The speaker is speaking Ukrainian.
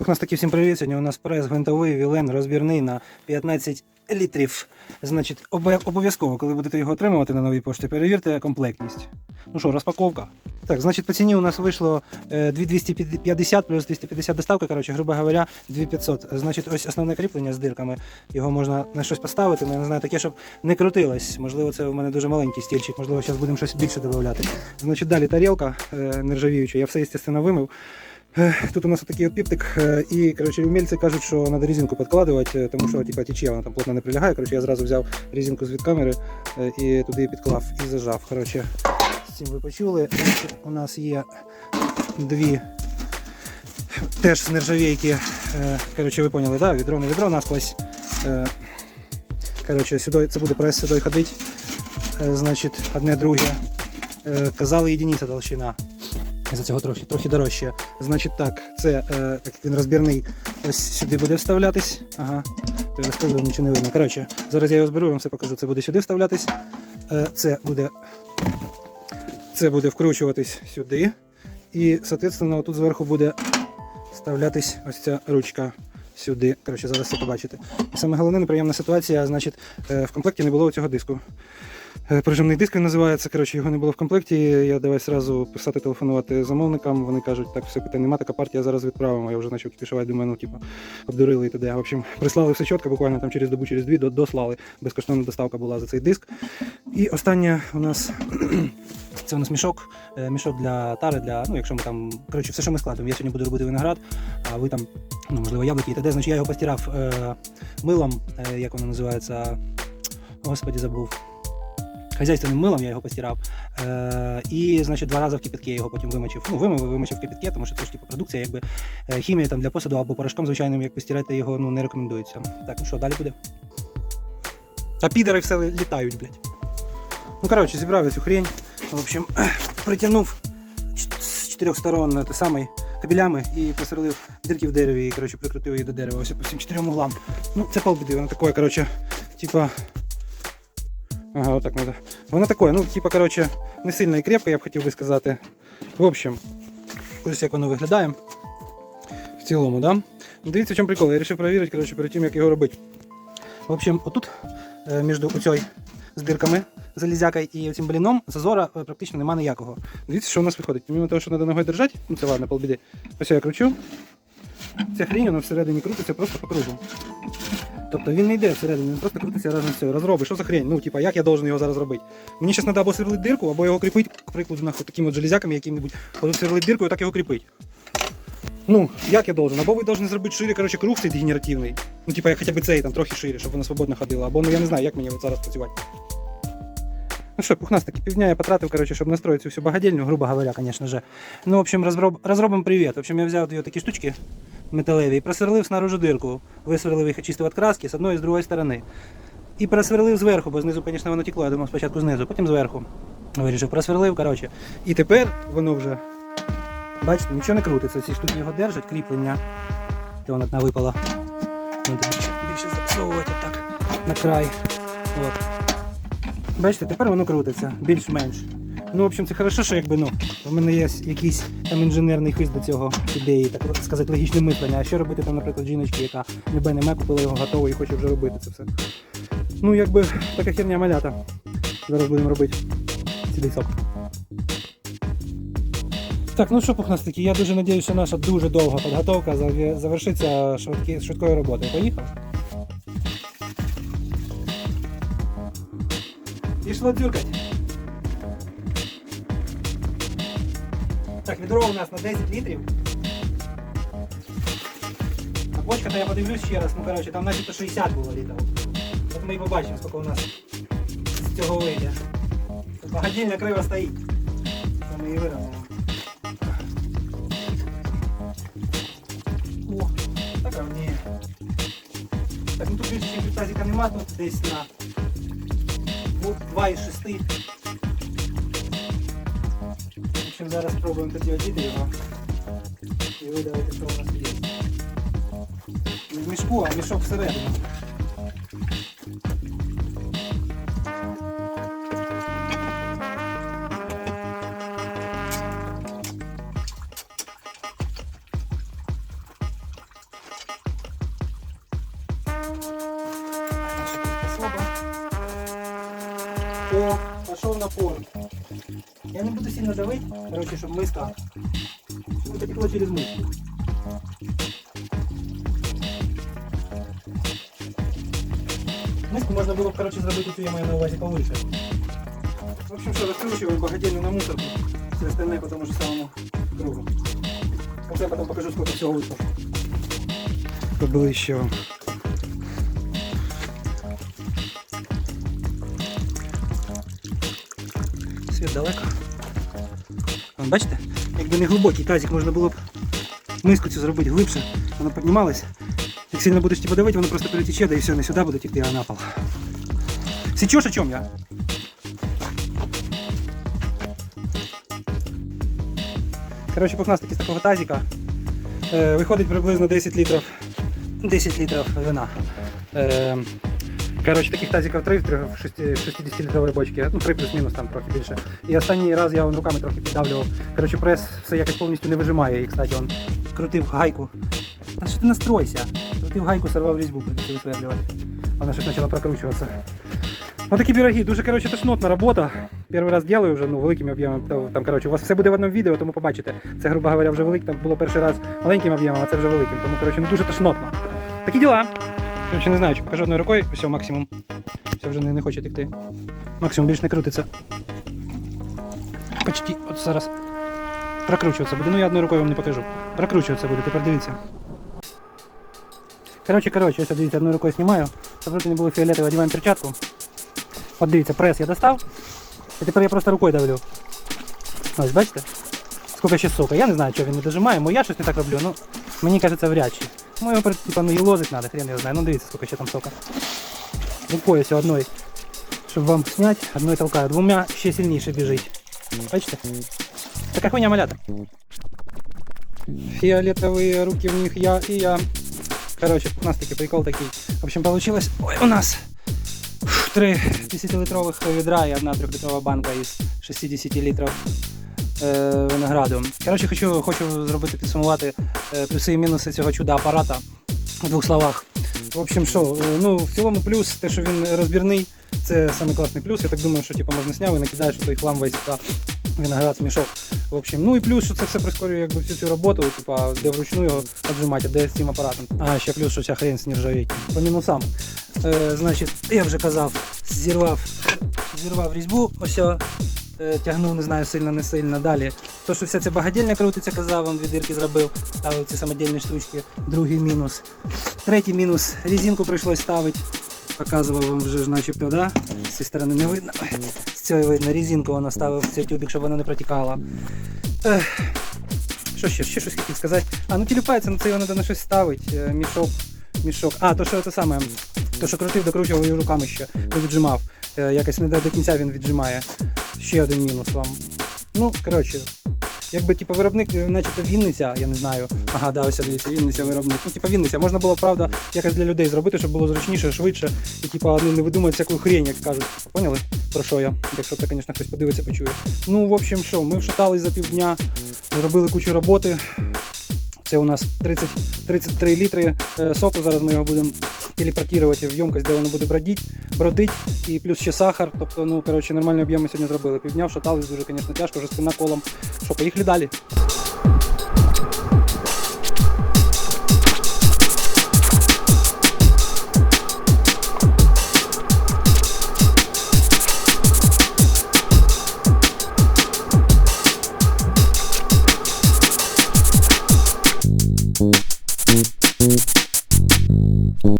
У нас таки всім привіт. Сьогодні у нас прес гвинтовий Вілен розбірний на 15 літрів. Значить, обов'язково, коли будете його отримувати на новій пошті, перевірте комплектність. Ну що, розпаковка. Так, значить, по ціні у нас вийшло е, 2250 плюс 250 доставка, коротше, грубо говоря, 2500. Значить, ось основне кріплення з дирками. Його можна на щось поставити, ну, я не знаю, таке, щоб не крутилось. Можливо, це у мене дуже маленький стільчик, можливо, зараз будемо щось більше додавати. Значить, далі тарілка е, нержавіюча, я все, естественно, вимив. Тут у нас такий от піптик, е, і коротше, умільці кажуть, що треба резинку підкладувати, е, тому що типа, тече, вона там плотно не прилягає. Коротше, я зразу взяв резинку з від камери е, і туди підклав і зажав. Коротше, з цим ви почули. У нас є дві теж з нержавійки. Коротше, ви поняли, да? відро не відро насквозь. Коротше, сюди, це буде прес сюди ходить. Е, Значить, одне друге. Казали єдиниця толщина. За цього трохи, трохи дорожче. Значить так, це е, він розбірний, ось сюди буде вставлятись. Ага, то я розказував, нічого не видно. Коротше, зараз я його зберу, вам все покажу. Це буде сюди вставлятись. Е, це буде це буде вкручуватись сюди. І, соответственно, тут зверху буде вставлятись ось ця ручка сюди. Коротше, зараз все побачите. І саме головне неприємна ситуація, значить, е, в комплекті не було цього диску. Е, Прижимний диск він називається. Коротше, його не було в комплекті. Я давай сразу писати, телефонувати замовникам. Вони кажуть, так, все питань нема, така партія зараз відправимо. Я вже почав кіпішувати, думаю, ну типу, обдурили і т.д. В общем, прислали все чітко, буквально там через добу, через дві дослали. Безкоштовна доставка була за цей диск. І останнє у нас це у нас мішок, е, мішок для тари, для, ну, якщо ми там, коротше, все, що ми складемо. Я сьогодні буду робити виноград, а ви там, ну, можливо, яблуки і т.д. Значить, я його постирав е, милом, е, як воно називається, господі, забув. Хазяйственним милом я його постирав. Е, і, значить, два рази в кипятки я його потім вимочив. Ну, вимив, вимочив в кипятки, тому що це ж типу продукція, якби е, хімія там для посуду або порошком звичайним, як постирати його ну, не рекомендується. Так, ну що, далі буде. А підери все літають, блядь. Ну, коротше, зібрав цю хрень. В общем, притягнув з чотирьох сторон те самий кабелями і просверлив дирки в дереві і коротше, прикрутив її до дерева. Ось по всім чотирьом углам. Ну, це полбіди, воно таке, коротше, типа. Ага, отак надо. Воно таке, ну, типа, коротше, не сильно і крепко, я б хотів би сказати. В общем, ось як воно виглядає. В цілому, да? Ну, Дивіться, в чому прикол. Я вирішив перевірити, коротше, перед тим, як його робити. В общем, отут, е, між оцей з дирками залізяка і цим бліном зазора е, практично немає ніякого. Дивіться, що у нас виходить. Помимо того, що треба ногою держати, ну це ладно, полбіди. Ось я кручу. Ця хрінь, вона всередині крутиться просто по кругу. Тобто він не йде всередині, він просто крутиться разом з цим. Розроби, що за хрень? Ну, типа, як я должен його зараз робити? Мені зараз треба або сверлити дирку, або його кріпити, к прикладу, нахуй, такими от железяками, якими-небудь. От сверлити дирку і так його кріпити. Ну, як я должен? Або ви должны зробити шире, коротше, круг цей дегенеративний. Ну, типа, як хоча б цей там трохи шире, щоб воно свободно ходило. Або ну я не знаю, як мені от зараз працювати. Ну що, пухнастики, півдня я потратив, короче, щоб настроить цю всю багадельню, грубо говоря, конечно же. Ну, в общем, розроб... розробимо привіт. В общем, я взяв дві такі штучки металеві і просверлив снаружи дирку. Висверлив їх очистив від краски з одної і з другої сторони. І просверлив зверху, бо знизу, звісно, воно текло, я думав спочатку знизу, потім зверху. Вирішив, просверлив, коротше. І тепер воно вже, бачите, нічого не крутиться. Ці штуки його держать, кріплення. То воно одна випала. Більше засовувати так на край. От. Бачите, тепер воно крутиться, більш-менш. Ну, в общем, це хорошо, що якби ну, у мене є якийсь там інженерний хист до цього ідеї, так сказати, логічне мислення. А що робити там, наприклад, жіночки, яка не купила його готовий і хоче вже робити це все. Ну, якби така херня малята. Зараз будемо робити цілий сок. Так, ну що, пухнастики, я дуже сподіваюся, що наша дуже довга підготовка завершиться швидкою роботою. Поїхав? Пішло дзюркать. Так, відро у нас на 10 літрів. А бочка, то я подивлюсь ще раз, ну коротше, там начебто 60 було літрів. От ми і побачимо, скільки у нас з цього вийде. Багадільня криво стоїть. Це ми її виробимо. О, так ні. Так, ну тут більше, тазіка нема, тут десь на 2 із 6. В зараз спробуємо тоді одіти його і видавити, що у нас є. Не в мішку, а мішок всередині. напор. Я не буду сильно давить, короче, чтобы миска чтобы потекло через миску. Миску можна було б, короче, зробити цю, я маю на увазі повише. В общем, що, розкручиваем багательну на мусорку, все остальное по тому же самому кругу. Вот я потом покажу, сколько всего вышло. Было еще. Світ далеко. Вон, бачите, якби не глибокий тазик, можна було б миску цю зробити глибше, вона піднімалась. Як сильно будеш типу давити, воно просто перетече, да і все, не сюди буде текти, а на пол. Сечеш о чому я? Коротше, пухнастики з такого тазика. Е, виходить приблизно 10 літрів. 10 літрів вина. Е, коротше, таких тазиків 3 в 60 літрової бочки. Ну, 3 плюс-мінус там трохи більше. І останній раз я вон руками трохи піддавлював. Коротше, прес все якось повністю не вижимає. І, кстати, он крутив гайку. А що ти настройся? Крутив гайку, сорвав різьбу, придеться висверлювати. Вона щось почала прокручуватися. Ну такі пироги, дуже коротше, тошнотна робота. Перший раз делаю вже ну, великим об'ємом. Там, коротше, у вас все буде в одному відео, тому побачите. Це, грубо говоря, вже великий, там було перший раз маленьким об'ємом, а це вже великим. Тому, коротше, ну дуже тошнотно. Такі діла. Коротше, не знаю, чи покажу одною рукою, все, максимум. Все вже не, не хоче текти. Максимум більш не крутиться. Почти, от зараз. Прокручуватися буде. Ну я одною рукою вам не покажу. Прокручуватися буде, тепер дивіться. Коротше, коротше, ось дивіться, одною рукою знімаю. Щоб руки не було фіолетові, одягаємо перчатку. От дивіться, прес я достав. І тепер я просто рукою давлю. Ось, бачите? Скільки ще сока. Я не знаю, чого він не дожимає, бо я щось не так роблю. Ну, мені кажеться, вряд чи. Ну, його типа, ну, і лозить треба, хрен я знаю. Ну дивіться, скільки ще там сока. Рукою ось одною. Щоб вам зняти, одною толкаю. Двома ще сильніше біжить. Бачите? Така хуйня малята. Фиолетовые руки в них я и я. Короче, у нас таки прикол такий. В общем, получилось. Ой, у нас фух, три 10-литрових відра і одна 3-литрова банка із 60 літрів е, винограду. Коротше, хочу, хочу зробити підсумувати е, плюси і мінуси цього чуда апарата в двох словах. В общем, що, е, ну, в цілому плюс, те, що він розбірний, це саме класний плюс. Я так думаю, що типу, можна зняв і накидаєш той хлам весь та виноград в мішок. В общем, ну і плюс, що це все прискорює якби, всю цю роботу, типа, де вручну його отжимати, де з цим апаратом. А ще плюс, що вся хрень з нержавійки. По мінусам. Е, значить, я вже казав, зірвав, зірвав різьбу, ось е, тягнув, не знаю, сильно, не сильно. Далі. То, що вся ця багадільня крутиться, казав, вам дві дірки зробив, ставив ці самодільні штучки. Другий мінус. Третій мінус. Резинку прийшлось ставити. Показував вам вже ж начебто, да? З цієї сторони не видно. З цієї видно, резинку вона ставив в цей тюбик, щоб вона не протікала. Ех. Що ще? Ще щось хотів сказати. А, ну тіліпається, на це його треба щось ставити. Е, Мішок. Мішок. А, то що це саме. То, що крутив, докручував і руками ще, то віджимав. Е, Якось не до кінця він віджимає. Ще один мінус вам. Ну, коротше, якби типу, виробник, е, начебто Вінниця, я не знаю. Ага, да, ось дивіться, Вінниця виробник. Ну, типу Вінниця. Можна було, правда, якось для людей зробити, щоб було зручніше, швидше. І типу, ну, не видумати всяку хрень, як кажуть. Поняли? Про що я? Якщо це, звісно, хтось подивиться, почує. Ну, в общем, що, ми вшатались за півдня, зробили кучу роботи. Це у нас 30, 33 літри е, соку. Зараз ми його будемо телепортувати в ємкость, де воно буде бродити, бродить, і плюс ще сахар. Тобто, ну коротше, нормальні об'єми сьогодні зробили. Півдня вшатались дуже, звісно, тяжко, вже спина колом. Що, поїхали далі.